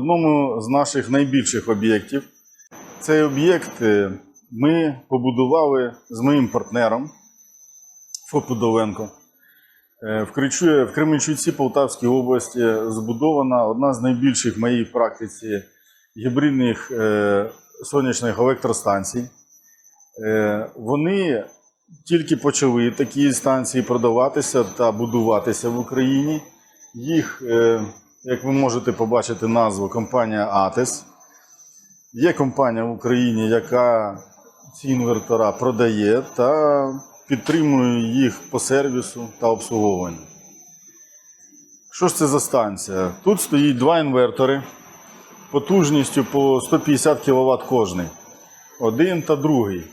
Одному з наших найбільших об'єктів. Цей об'єкт е, ми побудували з моїм партнером ФОП Удовенко. Е, В Кременчуці Полтавській області збудована одна з найбільших в моїй практиці гібридних е, сонячних електростанцій. Вони тільки почали такі станції продаватися та будуватися в Україні. Їх, як ви можете побачити назву, компанія АТЕС. Є компанія в Україні, яка ці інвертора продає та підтримує їх по сервісу та обслуговуванню. Що ж це за станція? Тут стоїть два інвертори потужністю по 150 кВт кожний. Один та другий.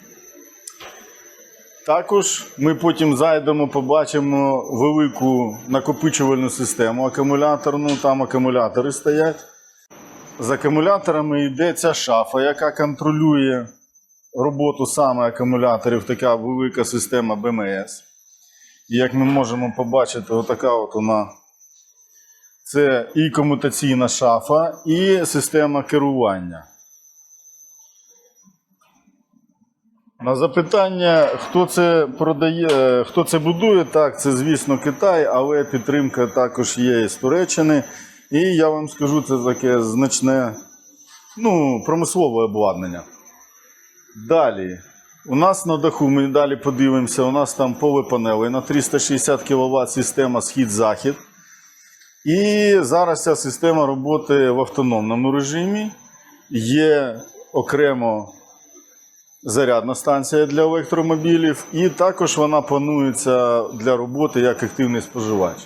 Також ми потім зайдемо, побачимо велику накопичувальну систему акумуляторну, там акумулятори стоять. З акумуляторами йде ця шафа, яка контролює роботу саме акумуляторів, така велика система БМС. І як ми можемо побачити, отака от вона. Це і комутаційна шафа, і система керування. На запитання, хто це продає, е, хто це будує, так, це, звісно, Китай, але підтримка також є з Туреччини. І я вам скажу, це таке значне ну, промислове обладнання. Далі. У нас на даху, ми далі подивимося, у нас там поле панелей на 360 кВт система схід-захід. І зараз ця система роботи в автономному режимі. Є окремо зарядна станція для електромобілів, і також вона планується для роботи як активний споживач.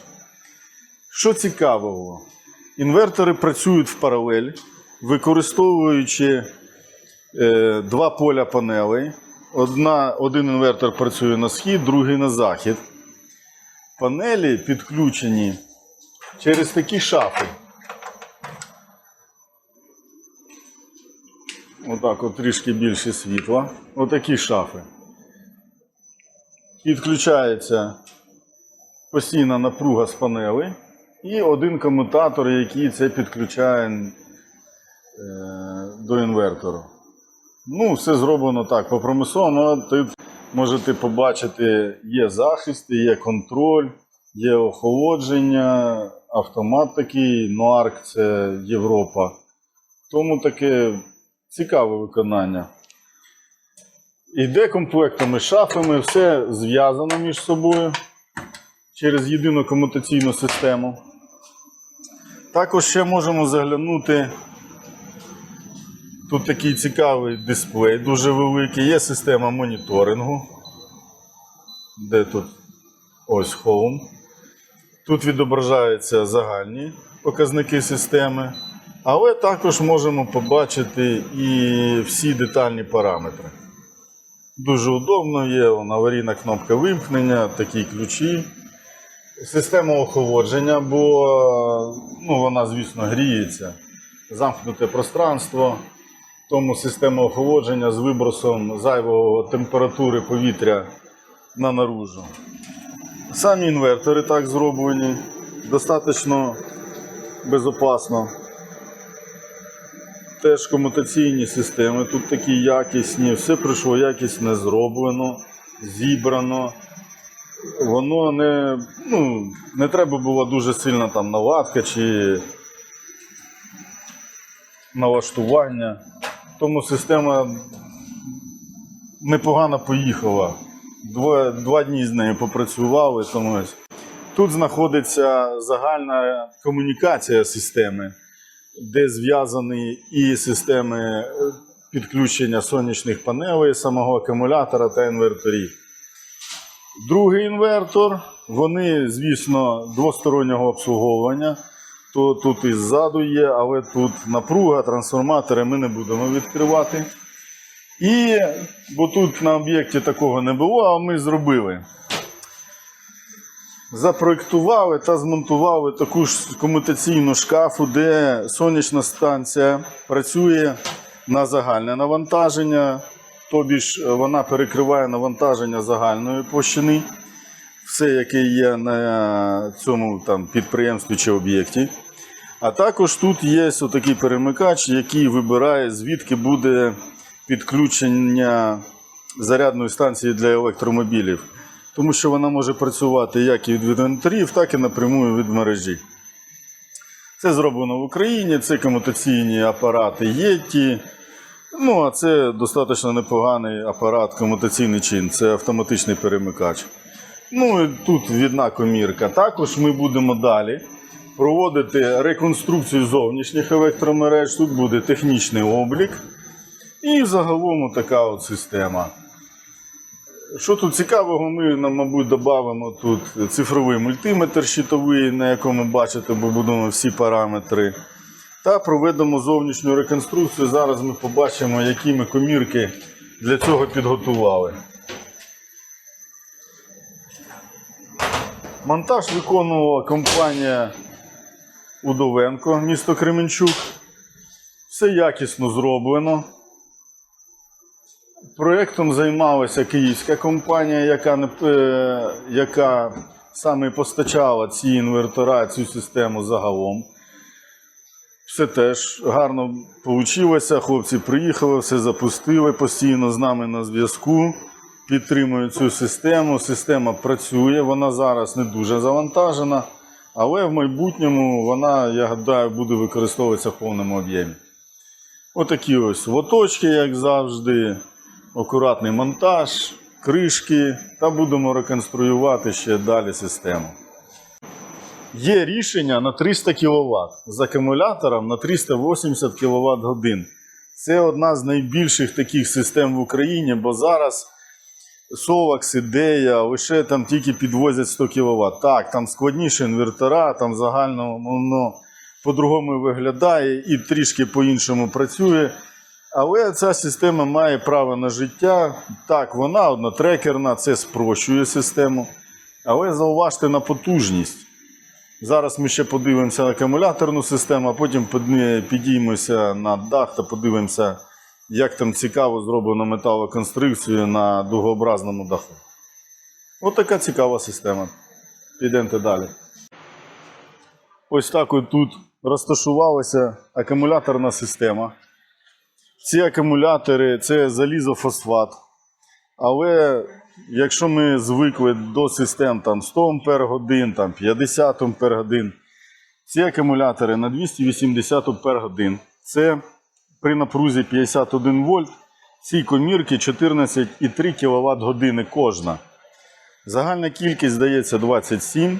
Що цікавого, інвертори працюють в паралель, використовуючи е, два поля панелей. Одна, один інвертор працює на схід, другий на захід. Панелі підключені через такі шафи. Отак, от трішки більше світла. Отакі шафи. Підключається постійна напруга з панелей і один комутатор, який це підключає е, до інвертору. Ну, все зроблено так по промисловому, тут можете побачити, є захист, є контроль, є охолодження, автомат такий, Нуарк це Європа. Тому таке цікаве виконання. Йде комплектами шафами, все зв'язано між собою через єдину комутаційну систему. Також ще можемо заглянути. Тут такий цікавий дисплей, дуже великий. Є система моніторингу. Де тут ось Home. Тут відображаються загальні показники системи, але також можемо побачити і всі детальні параметри. Дуже удобно є аварійна кнопка вимкнення, такі ключі. Система охолодження, бо ну, вона, звісно, гріється. Замкнуте пространство, тому система охолодження з вибросом зайвого температури повітря на наружу. Самі інвертори так зроблені, достатньо безопасно. Теж комутаційні системи тут такі якісні, все прийшло якісне зроблено, зібрано. Воно не, ну, не треба було дуже сильна там наладка чи налаштування. Тому система непогано поїхала. Два, два дні з нею попрацювали. Тому. Тут знаходиться загальна комунікація системи, де зв'язані і системи е, підключення сонячних панелей, самого акумулятора та інверторів. Другий інвертор, вони, звісно, двостороннього обслуговування. То тут і ззаду є, але тут напруга, трансформатори ми не будемо відкривати. І, бо тут на об'єкті такого не було, а ми зробили. Запроектували та змонтували таку ж комутаційну шкафу, де сонячна станція працює на загальне навантаження, тобі ж вона перекриває навантаження загальної площини, все, яке є на цьому там, підприємстві чи об'єкті. А також тут є отакий перемикач, який вибирає, звідки буде підключення зарядної станції для електромобілів. Тому що вона може працювати як і від інвентарів, так і напряму від мережі. Це зроблено в Україні, це комутаційні апарати Єті. Ну, а це достатньо непоганий апарат, комутаційний чин, це автоматичний перемикач. Ну і тут відна комірка. Також ми будемо далі проводити реконструкцію зовнішніх електромереж. Тут буде технічний облік. І загалом така от система. Що тут цікавого, ми, мабуть, додамо тут цифровий мультиметр щитовий, на якому бачите, бо будемо всі параметри. Та проведемо зовнішню реконструкцію. Зараз ми побачимо, які ми комірки для цього підготували. Монтаж виконувала компанія Удовенко, місто Кременчук. Все якісно зроблено. Проєктом займалася київська компанія, яка, е, яка саме постачала ці інвертора, цю систему загалом. Все теж гарно вийшло. Хлопці приїхали, все запустили, постійно з нами на зв'язку. Підтримують цю систему. Система працює, вона зараз не дуже завантажена, але в майбутньому вона, я гадаю, буде використовуватися в повному об'ємі. Отакі ось лоточки, як завжди, акуратний монтаж, кришки, та будемо реконструювати ще далі систему. Є рішення на 300 кВт з акумулятором на 380 кВт годин. Це одна з найбільших таких систем в Україні, бо зараз Sovax, ідея, лише там тільки підвозять 100 кВт. Так, там складніші інвертора, там загально воно по-другому виглядає і трішки по-іншому працює. Але ця система має право на життя. Так, вона однотрекерна, це спрощує систему. Але зауважте на потужність. Зараз ми ще подивимося на акумуляторну систему, а потім підіймемося на дах та подивимося, як там цікаво зроблено металоконструкцію на дугообразному даху. Ось така цікава система. Підемо далі. Ось так от тут розташувалася акумуляторна система. Ці акумулятори це залізофосфат. Але якщо ми звикли до систем там 100 Ампер годин, там 50 Ампер годин, ці акумулятори на 280 Ампер годин. Це при напрузі 51 вольт. Ці комірки 14,3 кВт години кожна. Загальна кількість здається 27.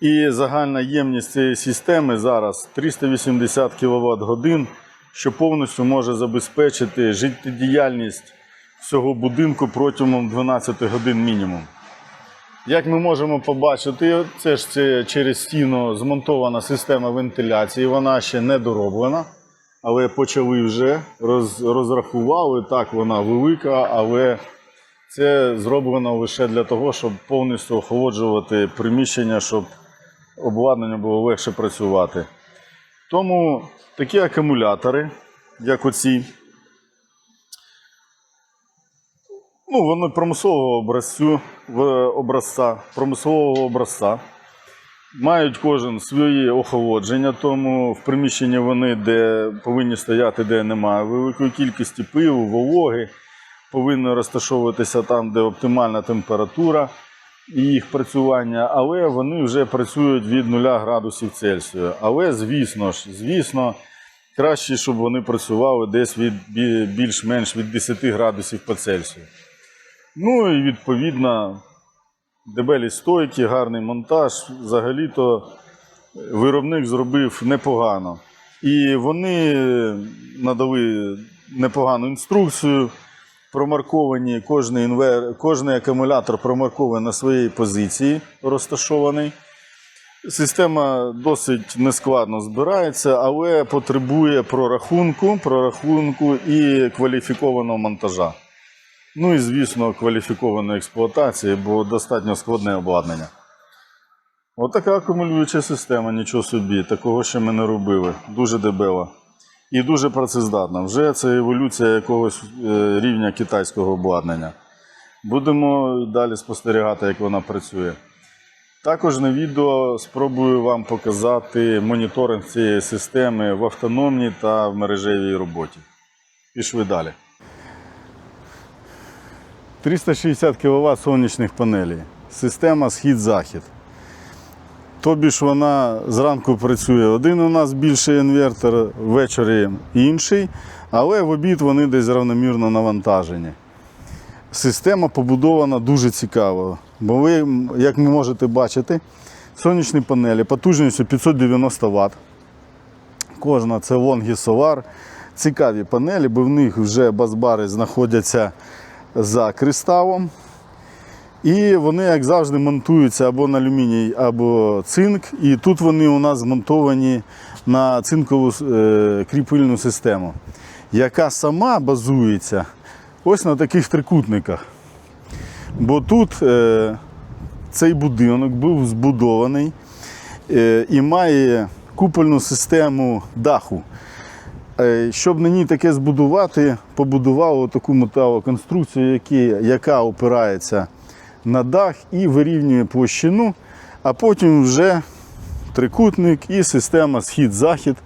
І загальна ємність цієї системи зараз 380 кВт годин, що повністю може забезпечити життєдіяльність всього будинку протягом 12 годин мінімум. Як ми можемо побачити, це ж це через стіну змонтована система вентиляції, вона ще не дороблена, але почали вже, роз, розрахували. Так, вона велика, але це зроблено лише для того, щоб повністю охолоджувати приміщення, щоб обладнання було легше працювати. Тому такі акумулятори, як оці, ну, вони промислового образцю, образця, промислового образця. Мають кожен своє охолодження, тому в приміщенні вони де повинні стояти, де немає великої кількості пилу, вологи, повинні розташовуватися там, де оптимальна температура і їх працювання, але вони вже працюють від 0 градусів Цельсію. Але, звісно ж, звісно, краще, щоб вони працювали десь від більш-менш від 10 градусів по Цельсію. Ну і відповідно, дебелі стойки, гарний монтаж. Взагалі-то виробник зробив непогано. І вони надали непогану інструкцію. Промарковані кожний, інвер... кожний акумулятор промаркований на своїй позиції, розташований. Система досить нескладно збирається, але потребує прорахунку, прорахунку і кваліфікованого монтажа. Ну і, звісно, кваліфікованої експлуатації, бо достатньо складне обладнання. Отака акумулююча система, нічого собі, такого ще ми не робили. Дуже дебела. І дуже працездатна. Вже це еволюція якогось е, рівня китайського обладнання. Будемо далі спостерігати, як вона працює. Також на відео спробую вам показати моніторинг цієї системи в автономній та в мережевій роботі. Пішли далі. 360 кВт сонячних панелей. Система схід-захід. Тобі ж вона зранку працює один у нас більший інвертор, ввечері інший, але в обід вони десь равномірно навантажені. Система побудована дуже цікаво, бо ви, як ви можете бачити, сонячні панелі потужністю 590 Вт. Кожна це Longi Solar. Цікаві панелі, бо в них вже базбари знаходяться за кристалом. І вони, як завжди, монтуються або на алюміній, або цинк. І тут вони у нас змонтовані на цинкову е, кріпильну систему, яка сама базується ось на таких трикутниках. Бо тут е, цей будинок був збудований е, і має купольну систему даху. Щоб ній таке збудувати, побудував таку металоконструкцію, яка опирається на дах і вирівнює площину, а потім вже трикутник і система схід-захід.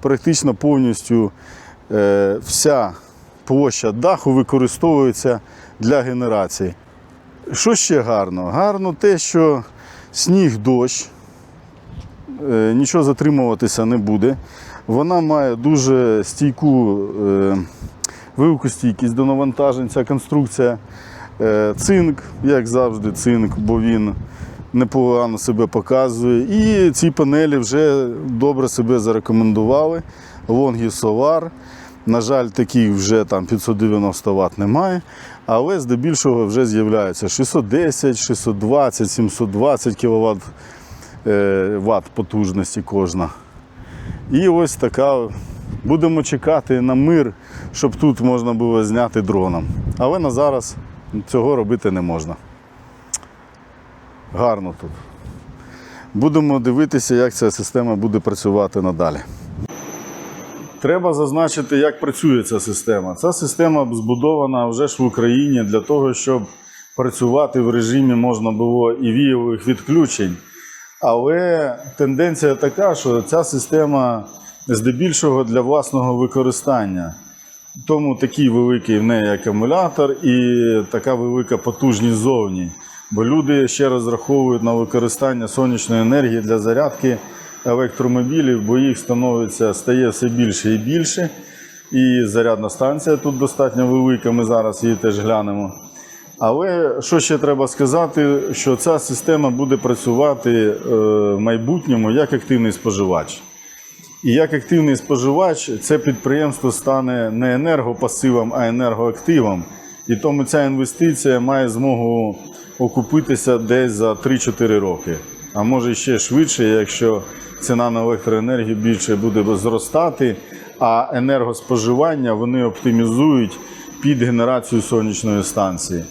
Практично повністю е, вся площа даху використовується для генерації. Що ще гарно? Гарно те, що сніг, дощ, е, нічого затримуватися не буде. Вона має дуже стійку е, вилкостійкість до навантажень, ця конструкція. Е, Цинк, як завжди, цинк, бо він непогано себе показує. І ці панелі вже добре себе зарекомендували. Longi Solar. На жаль, таких вже там 590 Вт немає, але здебільшого вже з'являється 610, 620, 720 кВт Вт потужності кожна. І ось така. Будемо чекати на мир, щоб тут можна було зняти дроном. Але на зараз цього робити не можна. Гарно тут. Будемо дивитися, як ця система буде працювати надалі. Треба зазначити, як працює ця система. Ця система збудована вже ж в Україні для того, щоб працювати в режимі можна було і вієвих відключень. Але тенденція така, що ця система здебільшого для власного використання. Тому такий великий в неї акумулятор і така велика потужність зовні. Бо люди ще розраховують на використання сонячної енергії для зарядки електромобілів, бо їх становиться, стає все більше і більше. І зарядна станція тут достатньо велика, ми зараз її теж глянемо. Але що ще треба сказати, що ця система буде працювати е, в майбутньому як активний споживач. І як активний споживач, це підприємство стане не енергопасивом, а енергоактивом. І тому ця інвестиція має змогу окупитися десь за 3-4 роки. А може ще швидше, якщо ціна на електроенергію більше буде зростати, а енергоспоживання вони оптимізують під генерацію сонячної станції.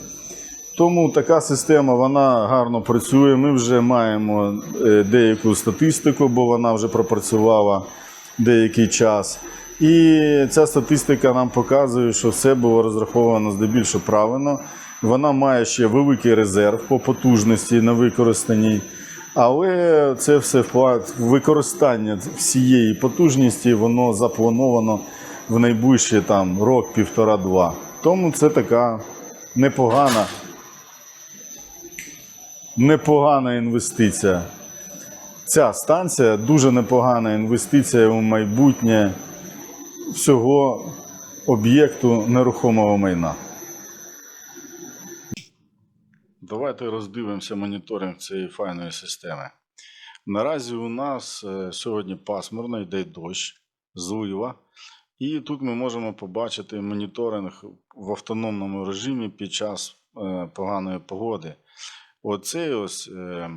Тому така система вона гарно працює. Ми вже маємо е, деяку статистику, бо вона вже пропрацювала деякий час. І ця статистика нам показує, що все було розраховано здебільшого правильно. Вона має ще великий резерв по потужності на використаній. Але це все використання всієї потужності, воно заплановано в найближчі там рок, півтора-два. Тому це така непогана непогана інвестиція. Ця станція дуже непогана інвестиція у майбутнє всього об'єкту нерухомого майна. Давайте роздивимося моніторинг цієї файної системи. Наразі у нас е, сьогодні пасмурно, йде дощ, злива. І тут ми можемо побачити моніторинг в автономному режимі під час е, поганої погоди. Оцей ось е,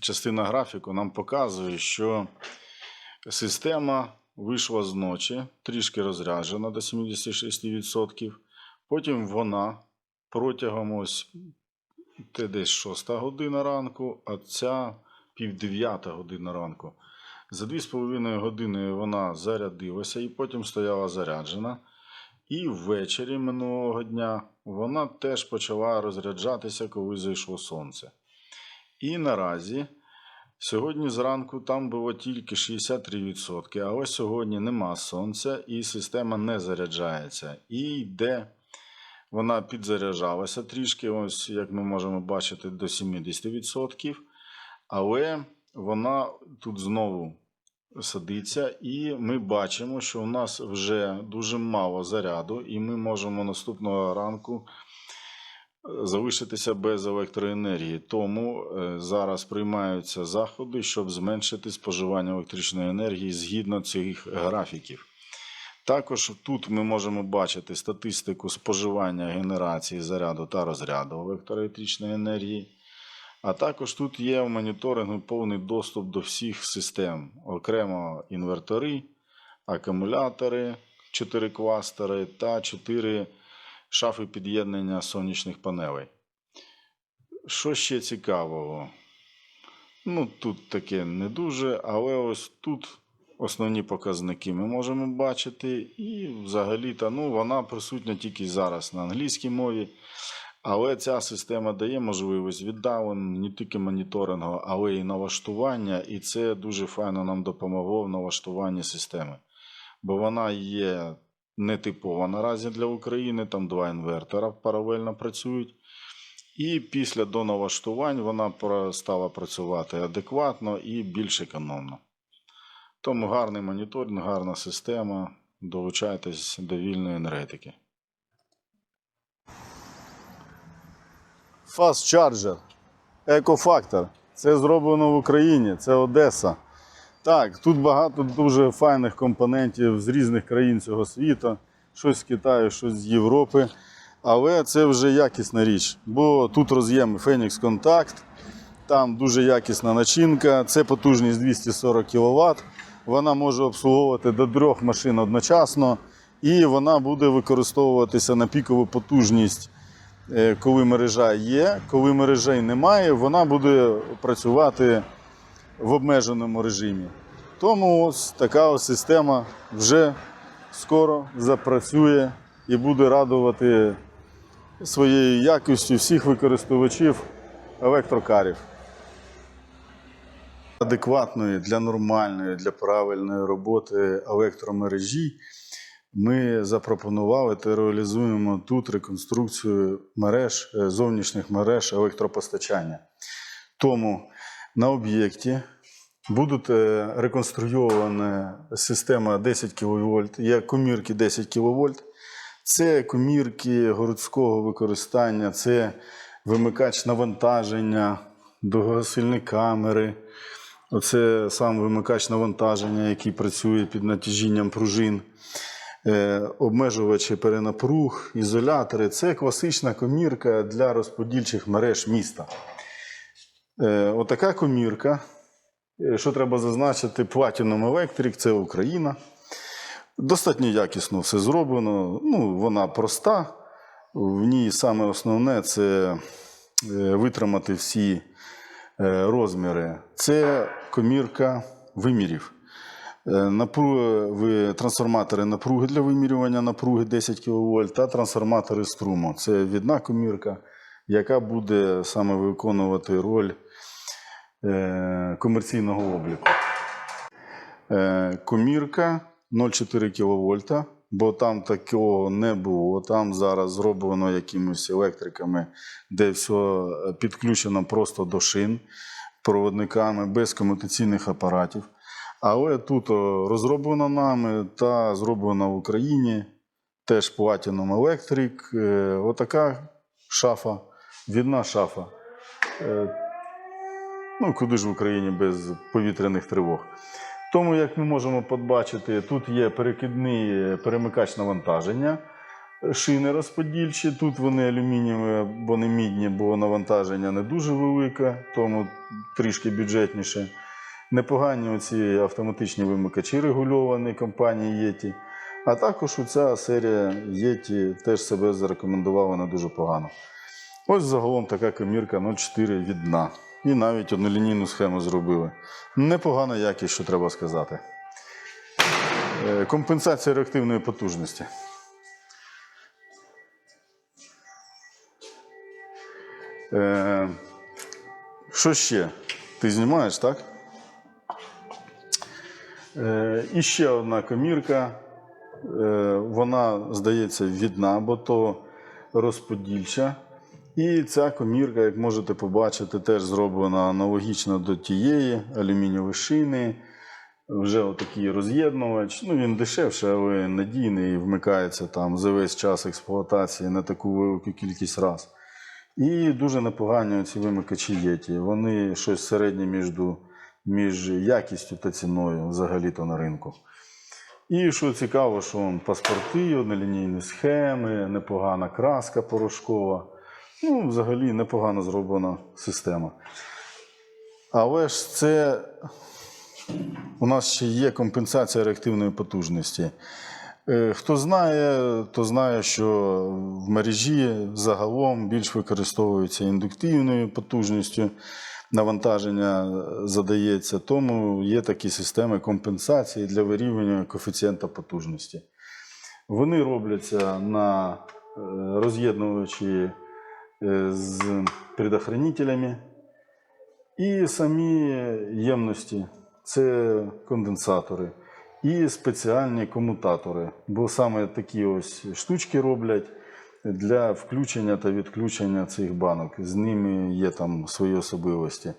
частина графіку нам показує, що система вийшла з ночі, трішки розряджена до 76%. Потім вона протягом ось це десь 6 година ранку, а ця пів 9 година ранку. За 2,5 години вона зарядилася і потім стояла заряджена. І ввечері минулого дня вона теж почала розряджатися, коли зайшло сонце. І наразі Сьогодні зранку там було тільки 63%, а ось сьогодні нема сонця і система не заряджається. І йде, вона підзаряджалася трішки, ось як ми можемо бачити, до 70%. Але вона тут знову садиться, і ми бачимо, що у нас вже дуже мало заряду, і ми можемо наступного ранку е, залишитися без електроенергії. Тому е, зараз приймаються заходи, щоб зменшити споживання електричної енергії згідно цих графіків. Також тут ми можемо бачити статистику споживання генерації заряду та розряду електроелектричної енергії. А також тут є в моніторингу повний доступ до всіх систем, окремо інвертори, акумулятори, 4 кластери та 4 шафи під'єднання сонячних панелей. Що ще цікавого? Ну, тут таке не дуже, але ось тут основні показники ми можемо бачити. І взагалі-то ну, вона присутня тільки зараз на англійській мові. Але ця система дає можливість віддалено не тільки моніторингу, але й налаштування, і це дуже файно нам допомогло в налаштуванні системи. Бо вона є нетипова наразі для України, там два інвертора паралельно працюють. І після доналаштувань вона стала працювати адекватно і більш економно. Тому гарний моніторинг, гарна система. Долучайтесь до вільної енергетики. Fast Charger, Екофактор. Це зроблено в Україні, це Одеса. Так, тут багато дуже файних компонентів з різних країн цього світу, щось з Китаю, щось з Європи. Але це вже якісна річ, бо тут роз'єм Phoenix Contact, там дуже якісна начинка, це потужність 240 кВт. Вона може обслуговувати до трьох машин одночасно, і вона буде використовуватися на пікову потужність коли мережа є, коли мережі немає, вона буде працювати в обмеженому режимі. Тому ось така ось система вже скоро запрацює і буде радувати своєю якістю всіх використовувачів електрокарів. Адекватної для нормальної, для правильної роботи електромережі ми запропонували та реалізуємо тут реконструкцію мереж, е, зовнішніх мереж електропостачання. Тому на об'єкті будуть е, реконструйована система 10 кВт, є комірки 10 кВт. Це комірки городського використання, це вимикач навантаження, довгосильні камери. Оце сам вимикач навантаження, який працює під натяжінням пружин обмежувачі перенапруг, ізолятори це класична комірка для розподільчих мереж міста. Е, Отака комірка. Е, Що треба зазначити, Platinum Electric це Україна. Достатньо якісно все зроблено. Ну, вона проста. В ній саме основне це е, витримати всі е, розміри. Це комірка вимірів. Е, трансформатори напруги для вимірювання напруги 10 кВт та трансформатори струму. Це відна комірка, яка буде саме виконувати роль е, комерційного обліку. Е, Комірка 0,4 кВт, бо там такого не було. Там зараз зроблено якимись електриками, де все підключено просто до шин проводниками без комутаційних апаратів. Але тут о, розроблено нами та зроблено в Україні теж Platinum Electric. Е, Отака шафа, відна шафа. Е, Ну, куди ж в Україні без повітряних тривог. Тому, як ми можемо побачити, тут є перекидний е, перемикач навантаження, е, шини розподільчі. Тут вони алюмінієві, бо не мідні, бо навантаження не дуже велике, тому трішки бюджетніше. Непогані оці автоматичні вимикачі регульовані компанії Yeti. А також ця серія Yeti теж себе зарекомендувала не дуже погано. Ось загалом така комірка 0,4 від дна. І навіть однолінійну схему зробили. Непогана якість, що треба сказати. Е, Компенсація реактивної потужності. Е, Що ще? Ти знімаєш, так? Е, і ще одна комірка. Е, вона, здається, відна, бо то розподільча. І ця комірка, як можете побачити, теж зроблена аналогічно до тієї, алюмінієві шини. Вже отакий роз'єднувач. Ну, він дешевший, але надійний і вмикається там за весь час експлуатації на таку велику кількість раз. І дуже непогані ці вимикачі Єті. Вони щось середнє між, між якістю та ціною взагалі-то на ринку. І що цікаво, що вон, паспорти, однолінійні схеми, непогана краска порошкова. Ну, взагалі непогано зроблена система. Але ж це у нас ще є компенсація реактивної потужності. Е, Хто знає, то знає, що в мережі загалом більш використовується індуктивною потужністю, навантаження задається, тому є такі системи компенсації для вирівнювання коефіцієнта потужності. Вони робляться на е, роз'єднувачі е, з предохранителями. І самі ємності це конденсатори і спеціальні комутатори. Бо саме такі ось штучки роблять для включення та відключення цих банок. З ними є там свої особливості.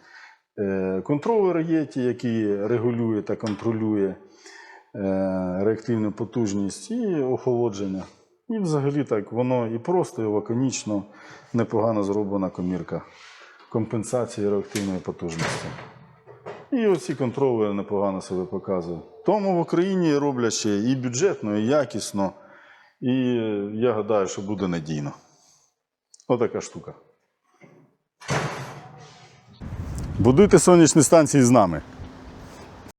Е, Контролер є ті, який регулює та контролює е, реактивну потужність і охолодження. І взагалі так воно і просто, і лаконічно, непогано зроблена комірка компенсації реактивної потужності. І оці контролери непогано себе показують. Тому в Україні роблять ще і бюджетно, і якісно. І я гадаю, що буде надійно. Отака штука. Будуйте сонячні станції з нами.